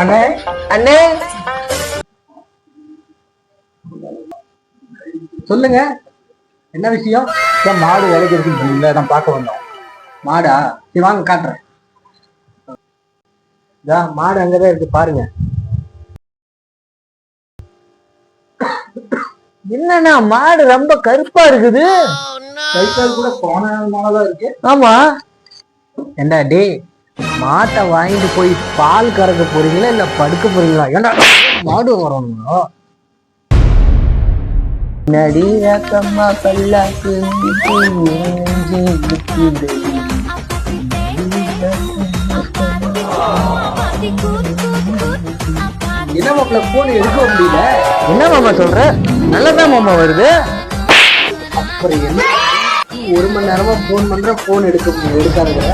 அண்ணே. அண்ணே. சொல்லுங்க. என்ன விஷயம்? ஏன் மாடு விலைக்கு இருக்குன்னு நான் பார்க்க வந்தோம். மாடா? சரி வாங்க காட்டுறேன். இதா மாடு அங்கதான் இருக்கு பாருங்க. என்னண்ணா மாடு ரொம்ப கருப்பா இருக்குது. கைக்கால் கூட போனதான் இருக்கு. ஆமா. ஏண்டா டேய் மாட்டை வாங்கிட்டு போய் பால் கறக்க போறீங்களா இல்ல படுக்க போறீங்களா? ஏண்டா மாடு வரணுங்களா நடி ரக்கம்மா பல்லாக்கு. என்ன மாப்பிள்ள போன் எடுக்க முடியல? என்ன மாமா சொல்ற? நல்லதான் மாமா வருது. அப்புறம் என்ன? ஒரு மணி நேரமா போன் பண்ற போன் எடுக்க எடுக்காதுங்க.